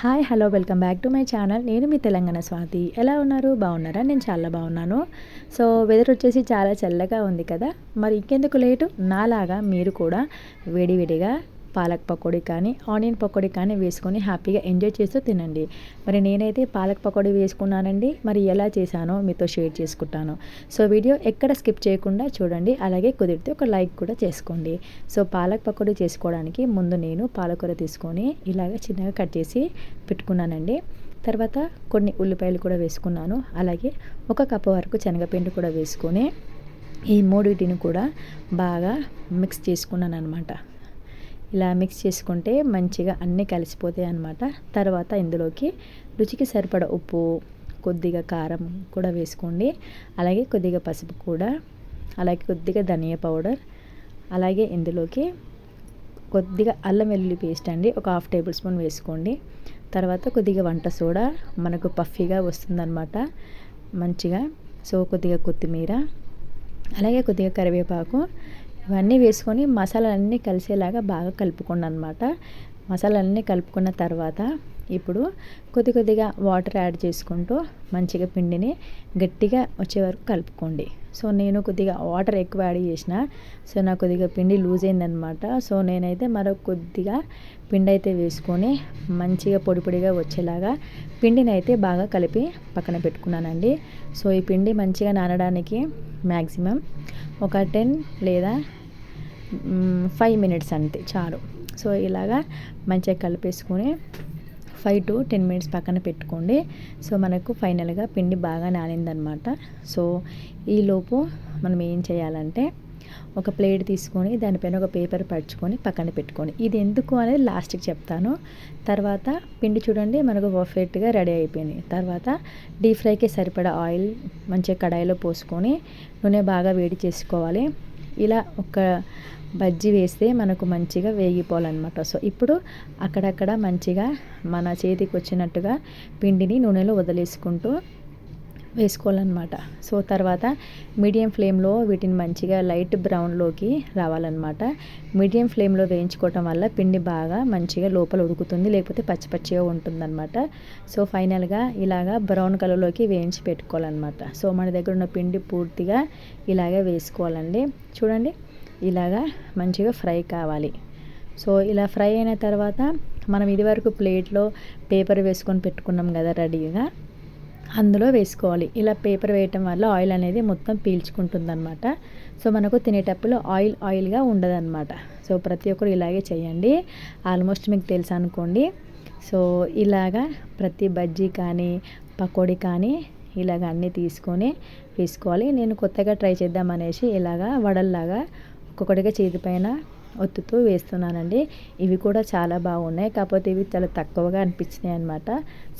Hi hello welcome back to my channel. నేను మీ తెలంగాణ స్వాతి. ఎలా ఉన్నారు? బాగున్నారా? నేను చాలా బాగున్నాను. సో వెదర్ వచ్చేసి చాలా చల్లగా ఉంది కదా. మరి ఇంకెందుకు లేటు? నాలాగా మీరు కూడా వేడివేడిగా పాలక్ పకోడీ కానీ ఆనియన్ పకోడీ కానీ వేసుకొని హ్యాపీగా ఎంజాయ్ చేస్తూ తినండి. మరి నేనైతే పాలక్ పకోడీ వేసుకున్నానండి. మరి ఎలా చేశానో మీతో షేర్ చేసుకుంటాను. సో వీడియో ఎక్కడ స్కిప్ చేయకుండా చూడండి. అలాగే కుదిరితే ఒక లైక్ కూడా చేసుకోండి. సో పాలక్ పకోడీ చేసుకోవడానికి ముందు నేను పాలకూర తీసుకొని ఇలాగ చిన్నగా కట్ చేసి పెట్టుకున్నానండి. తర్వాత కొన్ని ఉల్లిపాయలు కూడా వేసుకున్నాను. అలాగే ఒక కప్పు వరకు శనగపిండి కూడా వేసుకొని ఈ మూడింటిని కూడా బాగా మిక్స్ చేసుకున్నాను అనమాట ఇలా మిక్స్ చేసుకుంటే మంచిగా అన్నీ కలిసిపోతాయి అన్నమాట. తర్వాత ఇందులోకి రుచికి సరిపడ ఉప్పు కొద్దిగా కారం కూడా వేసుకోండి. అలాగే కొద్దిగా పసుపు కూడా అలాగే కొద్దిగా ధనియా పౌడర్ అలాగే ఇందులోకి కొద్దిగా అల్లం వెల్లుల్లి పేస్ట్ అండి ఒక హాఫ్ టేబుల్ స్పూన్ వేసుకోండి. తర్వాత కొద్దిగా వంట సోడా మనకు పఫీగా వస్తుందన్నమాట. మంచిగా సో కొద్దిగా కొత్తిమీర అలాగే కొద్దిగా కరివేపాకు ఇవన్నీ వేసుకొని మసాలాలన్నీ కలిసేలాగా బాగా కలుపుకోండి అనమాట మసాలాలన్నీ కలుపుకున్న తర్వాత ఇప్పుడు కొద్ది కొద్దిగా వాటర్ యాడ్ చేసుకుంటూ మంచిగా పిండిని గట్టిగా వచ్చే వరకు కలుపుకోండి. సో నేను కొద్దిగా వాటర్ ఎక్కువ యాడ్ చేసిన సో నాకు కొద్దిగా పిండి లూజ్ అయిందనమాట సో నేనైతే మరో కొద్దిగా పిండి అయితే వేసుకొని మంచిగా పొడి పొడిగా వచ్చేలాగా పిండిని అయితే బాగా కలిపి పక్కన పెట్టుకున్నానండి. సో ఈ పిండి మంచిగా నానడానికి మ్యాక్సిమం ఒక టెన్ లేదా ఫైవ్ మినిట్స్ అంతే చాలు. సో ఇలాగా మంచిగా కలిపేసుకొని ఫైవ్ టు టెన్ మినిట్స్ పక్కన పెట్టుకోండి. సో మనకు ఫైనల్గా పిండి బాగా నానిందనమాట. సో ఈలోపు మనం ఏం చేయాలంటే ఒక ప్లేట్ తీసుకొని దానిపైన ఒక పేపర్ పరుచుకొని పక్కన పెట్టుకొని ఇది ఎందుకు అనేది లాస్ట్కి చెప్తాను. తర్వాత పిండి చూడండి మనకు పర్ఫెక్ట్గా రెడీ అయిపోయింది. తర్వాత డీప్ ఫ్రైకి సరిపడా ఆయిల్ మంచిగా కడాయిలో పోసుకొని నూనె బాగా వేడి చేసుకోవాలి. ఇలా ఒక బజ్జీ వేస్తే మనకు మంచిగా వేగిపోవాలన్నమాట. సో ఇప్పుడు అక్కడక్కడ మంచిగా మన చేతికి వచ్చినట్టుగా పిండిని నూనెలో వదిలేసుకుంటూ వేసుకోవాలన్నమాట. సో తర్వాత మీడియం ఫ్లేమ్లో వీటిని మంచిగా లైట్ బ్రౌన్లోకి రావాలన్నమాట. మీడియం ఫ్లేమ్లో వేయించుకోవటం వల్ల పిండి బాగా మంచిగా లోపల ఉడుకుతుంది లేకపోతే పచ్చి పచ్చిగా ఉంటుందన్నమాట. సో ఫైనల్గా ఇలాగా బ్రౌన్ కలర్లోకి వేయించి పెట్టుకోవాలన్నమాట. సో మన దగ్గర ఉన్న పిండి పూర్తిగా ఇలాగే వేసుకోవాలండి. చూడండి ఇలాగా మంచిగా ఫ్రై కావాలి. సో ఇలా ఫ్రై అయిన తర్వాత మనం ఇదివరకు ప్లేట్లో పేపర్ వేసుకొని పెట్టుకున్నాం కదా రెడీగా. అందులో వేసుకోవాలి. ఇలా పేపర్ వేయటం వల్ల ఆయిల్ అనేది మొత్తం పీల్చుకుంటుందన్నమాట. సో మనకు తినేటప్పుడు ఆయిల్ ఆయిల్గా ఉండదన్నమాట. సో ప్రతి ఒక్కరు ఇలాగే చేయండి. ఆల్మోస్ట్ మీకు తెలుసు అనుకోండి. సో ఇలాగా ప్రతి బజ్జీ కానీ పకోడీ కానీ ఇలాగ అన్నీ తీసుకొని వేసుకోవాలి. నేను కొత్తగా ట్రై చేద్దామనేసి ఇలాగా వడల్లాగా ఒక్కొక్కటిగా చేతి పైన ఒత్తుతూ వేస్తున్నానండి. ఇవి కూడా చాలా బాగున్నాయి. కాకపోతే ఇవి చాలా తక్కువగా అనిపించినాయి అనమాట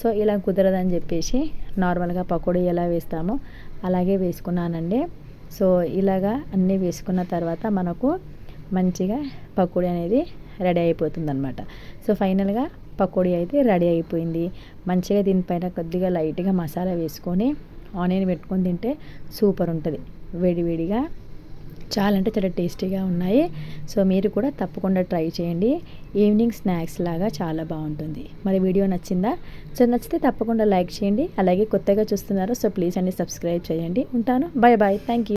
సో ఇలా కుదరదని చెప్పేసి నార్మల్గా పకోడీ ఎలా వేస్తామో అలాగే వేసుకున్నానండి. సో ఇలాగా అన్నీ వేసుకున్న తర్వాత మనకు మంచిగా పకోడీ అనేది రెడీ అయిపోతుంది అనమాట సో ఫైనల్గా పకోడీ అయితే రెడీ అయిపోయింది. మంచిగా దీనిపైన కొద్దిగా లైట్గా మసాలా వేసుకొని ఆనియన్ పెట్టుకొని తింటే సూపర్ ఉంటుంది. వేడివేడిగా చాలా అంటే చాలా టేస్టీగా ఉన్నాయి. సో మీరు కూడా తప్పకుండా ట్రై చేయండి. ఈవినింగ్ స్నాక్స్ లాగా చాలా బాగుంటుంది. మరి వీడియో నచ్చిందా? సో నచ్చితే తప్పకుండా లైక్ చేయండి. అలాగే కొత్తగా చూస్తున్నారు సో ప్లీజ్ అండి సబ్స్క్రైబ్ చేయండి. ఉంటాను. Bye bye. Thank you